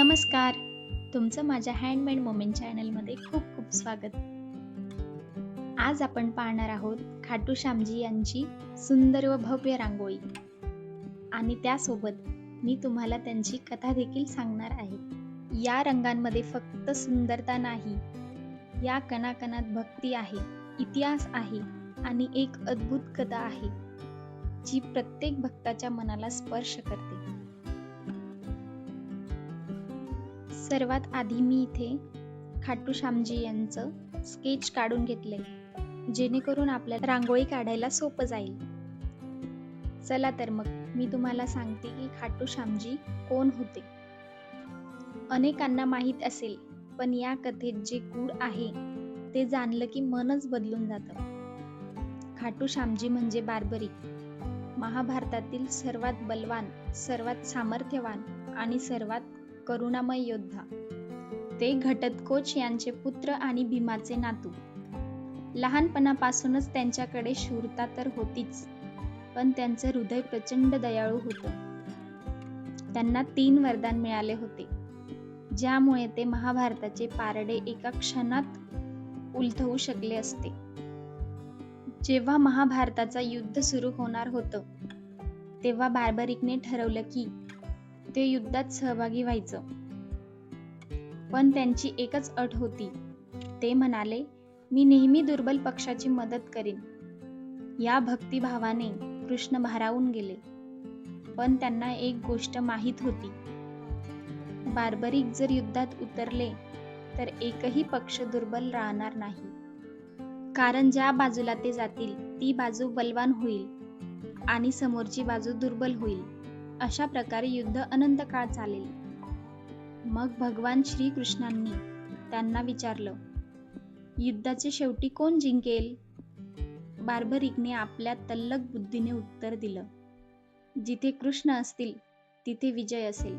नमस्कार. तुमचं माझ्या हँडमेड मोमेंट चॅनलमध्ये खूप खूप स्वागत. आज आपण पाहणार आहोत खाटू श्यामजी यांची सुंदर व भव्य रांगोळी. आणि त्यासोबत मी तुम्हाला त्यांची कथा देखील सांगणार आहे. या रंगांमध्ये फक्त सुंदरता नाही या कणाकणात भक्ती आहे इतिहास आहे आणि एक अद्भुत कथा आहे जी प्रत्येक भक्ताच्या मनाला स्पर्श करते. सर्वात आधी मी इथे खाटू श्यामजी यांचं स्केच काढून घेतले जेणेकरून आपल्याला रांगोळी काढायला सोपं जाईल. चला तर मग मी तुम्हाला सांगते की खाटू श्यामजी कोण होते. अनेकांना माहीत असेल पण या कथेत जे गूढ आहे ते जाणलं की मनच बदलून जातं. खाटू श्यामजी म्हणजे बार्बरी. महाभारतातील सर्वात बलवान सर्वात सामर्थ्यवान आणि सर्वात करुणामय योद्धा. ते घटतकोच यांचे पुत्र आणि भीमाचे नातू. लहानपणापासूनच त्यांच्याकडे शूरता तर होतीच पण त्यांचं हृदय प्रचंड दयाळू होतं. त्यांना तीन वरदान मिळाले होते. ज्यामुळे ते महाभारताचे पारडे एका क्षणात उलथवू शकले असते. जेव्हा महाभारताचा युद्ध सुरू होणार होतं तेव्हा बार्बरिकने ठरवलं की ते युद्धात सहभागी व्हायचं. पण त्यांची एकच अट होती. ते म्हणाले मी नेहमी दुर्बल पक्षाची मदत करीन. या भक्तिभावाने कृष्ण भारावून गेले. पण त्यांना एक गोष्ट माहीत होती. बार्बरिक जर युद्धात उतरले तर एकही पक्ष दुर्बल राहणार नाही. कारण ज्या बाजूला ते जातील ती बाजू बलवान होईल आणि समोरची बाजू दुर्बल होईल. अशा प्रकारे युद्ध अनंत काळ चालेल. मग भगवान श्रीकृष्णांनी त्यांना विचारलं युद्धाचे शेवटी कोण जिंकेल? बार्बरिकने आपल्या तल्लक बुद्धीने उत्तर दिलं जिथे कृष्ण असतील तिथे विजय असेल.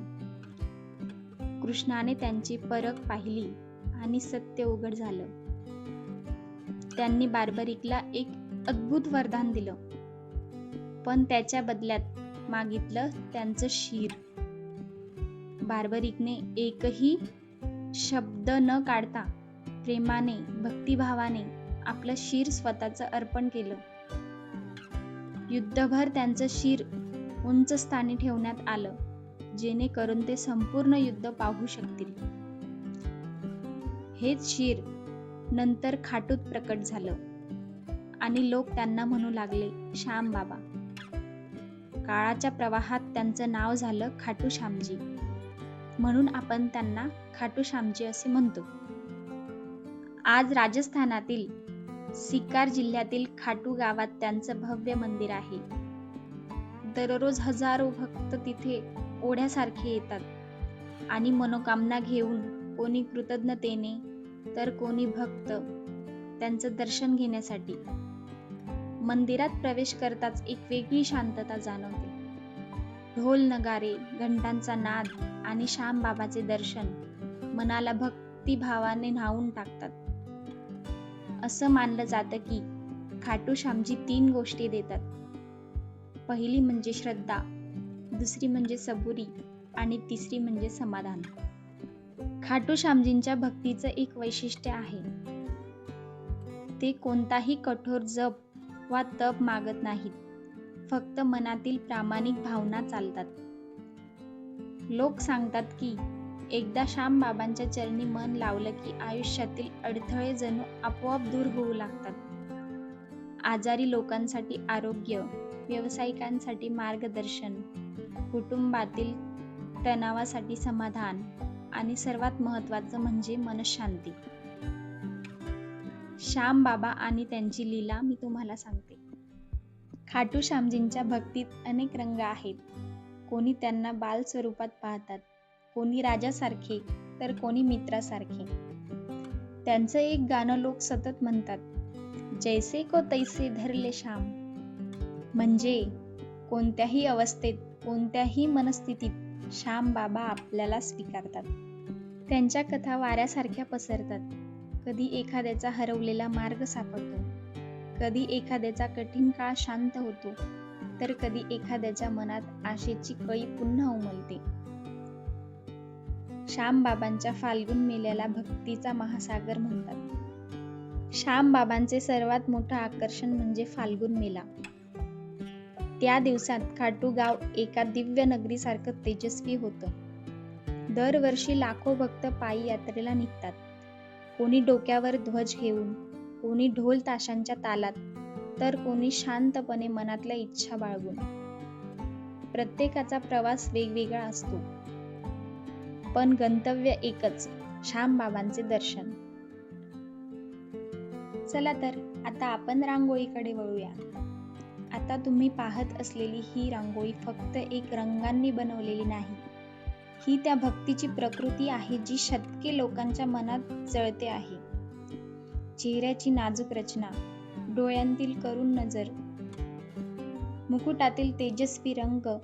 कृष्णाने त्यांची परख पाहिली आणि सत्य उघड झालं. त्यांनी बार्बरिकला एक अद्भुत वरदान दिलं. पण त्याच्या बदल्यात मागितलं त्यांचं शीर. बार्बरिकने एकही शब्द न काढता प्रेमाने भक्तिभावाने आपलं शीर स्वतःच अर्पण केलं. युद्धभर त्यांचं शीर उंच स्थानी ठेवण्यात आलं जेणेकरून ते संपूर्ण युद्ध पाहू शकतील. हेच शीर नंतर खाटूत प्रकट झालं आणि लोक त्यांना म्हणू लागले श्याम बाबा काळाच्या प्रवाहात त्यांचं नाव झालं खाटू श्यामजी. म्हणून आपण त्यांना खाटू श्यामजी असे म्हणतो. आज राजस्थानातील सिकार जिल्ह्यातील खाटू गावात त्यांचं भव्य मंदिर आहे. दररोज हजारो भक्त तिथे ओढ्यासारखे येतात. आणि मनोकामना घेऊन कोणी कृतज्ञतेने तर कोणी भक्त त्यांचं दर्शन घेण्यासाठी. मंदिरात प्रवेश करताच एक वेगळी शांतता जाणवते. ढोल नगारे घंटांचा नाद आणि श्याम बाबाचे दर्शन मनाला भक्तिभावाने न्हावून टाकतात. असं मानलं जातं की खाटू श्यामजी तीन गोष्टी देतात. पहिली म्हणजे श्रद्धा दुसरी म्हणजे सबुरी आणि तिसरी म्हणजे समाधान. खाटू श्यामजींच्या भक्तीचं एक वैशिष्ट्य आहे. ते कोणताही कठोर जप वा तप मागत नाहीत. फक्त मनातील प्रामाणिक भावना चालतात. लोक सांगतात की एकदा श्याम बाबांच्या चरणी मन लावलं की आयुष्यातील अडथळे जणू आपोआप दूर होऊ लागतात. आजारी लोकांसाठी आरोग्य व्यावसायिकांसाठी मार्गदर्शन कुटुंबातील तणावासाठी समाधान आणि सर्वात महत्वाचं म्हणजे मनशांती. श्याम बाबा आणि त्यांची लीला मी तुम्हाला सांगते. खाटू श्यामजींच्या भक्तीत अनेक रंग आहेत. कोणी त्यांना बाल स्वरूपात पाहतात. कोणी राजासारखे तर कोणी मित्रासारखे. त्यांचं एक गाणं लोक सतत म्हणतात. जैसे को तैसे धरले श्याम. म्हणजे कोणत्याही अवस्थेत कोणत्याही मनस्थितीत श्याम बाबा आपल्याला स्वीकारतात. त्यांच्या कथा वाऱ्यासारख्या पसरतात. कधी एखाद्याचा हरवलेला मार्ग सापडतो. कधी एखाद्याचा कठीण काळ शांत होतो. तर कधी एखाद्याच्या मनात आशेची कळी पुन्हा उमलते. श्यामबाबांच्या फाल्गुन मेल्याला भक्तीचा महासागर म्हणतात. श्यामबाबांचे सर्वात मोठं आकर्षण म्हणजे फाल्गुन मेला. त्या दिवसात खाटू गाव एका दिव्य नगरीसारखं तेजस्वी होतं. दरवर्षी लाखो भक्त पायी यात्रेला निघतात. कोणी डोक्यावर ध्वज घेऊन कोणी ढोल ताशांच्या तालात तर कोणी शांतपणे मनातल्या इच्छा बाळगून. प्रत्येकाचा प्रवास वेगवेगळा असतो. पण गंतव्य एकच श्यामबाबांचे दर्शन. चला तर आता आपण रांगोळीकडे वळूया. आता तुम्ही पाहत असलेली ही रांगोळी फक्त एक रंगांनी बनवलेली नाही ही त्या भक्तीची प्रकृती आहे जी शतके लोकांच्या मनात जळते आहे. चेहऱ्याची नाजूक रचना डोळ्यांतील करुण नजर मुकुटातील तेजस्वी रंग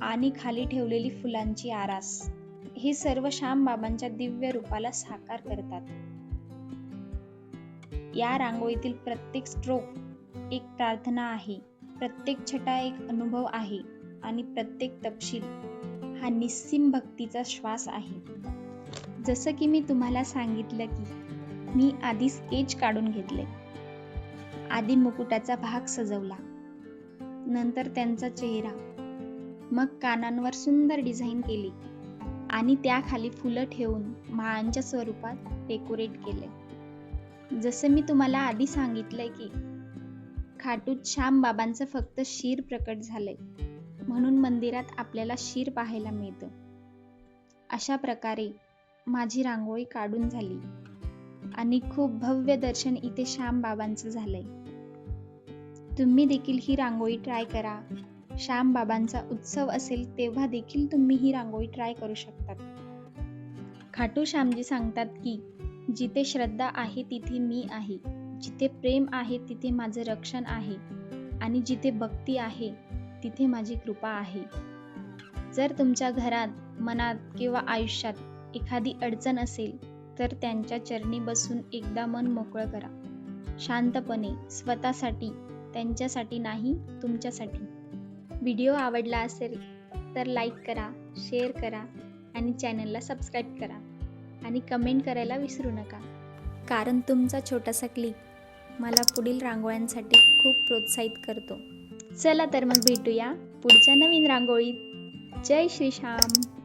आणि खाली ठेवलेली फुलांची आरास हे सर्व श्यामबाबांच्या दिव्य रूपाला साकार करतात. या रांगोळीतील प्रत्येक स्ट्रोक एक प्रार्थना आहे प्रत्येक छटा एक अनुभव आहे आणि प्रत्येक तपशील हा निस्सीम भक्तीचा श्वास आहे. जसं की मी तुम्हाला सांगितलं की मी आधी स्केच काढून घेतले आधी मुकुटाचा भाग सजवला. नंतर त्यांचा चेहरा. मग कानांवर सुंदर डिझाईन केली. आणि त्याखाली फुलं ठेवून माळांच्या स्वरूपात डेकोरेट केले जसं मी तुम्हाला आधी सांगितलंय की खाटूत श्याम बाबांचं फक्त शीर प्रकट झालंय. म्हणून मंदिरात आपल्याला शीर पाहायला मिळतं. अशा प्रकारे माझी रांगोळी काढून झाली. आणि खूप भव्य दर्शन इथे श्याम बाबांचं झालंय. तुम्ही देखील ही रांगोळी ट्राय करा. श्याम बाबांचा उत्सव असेल तेव्हा देखील तुम्ही ही रांगोळी ट्राय करू शकतात. खाटू श्यामजी सांगतात की जिथे श्रद्धा आहे तिथे मी आहे. जिथे प्रेम आहे तिथे माझं रक्षण आहे. आणि जिथे भक्ती आहे तिथे माझी कृपा आहे. जर तुमच्या घरात मनात किंवा आयुष्यात एखादी अडचण असेल तर त्यांच्या चरणी बसून एकदा मन मोकळं करा. शांतपणे स्वतःसाठी त्यांच्यासाठी नाही तुमच्यासाठी. व्हिडिओ आवडला असेल तर लाईक करा शेअर करा आणि चॅनलला सबस्क्राईब करा आणि कमेंट करायला विसरू नका. कारण तुमचा छोटासा क्लिक मला पुढील रांगोळ्यांसाठी खूप प्रोत्साहित करतो. चला तर मग भेटूया पुढच्या नवीन रांगोळीत. जय श्री श्याम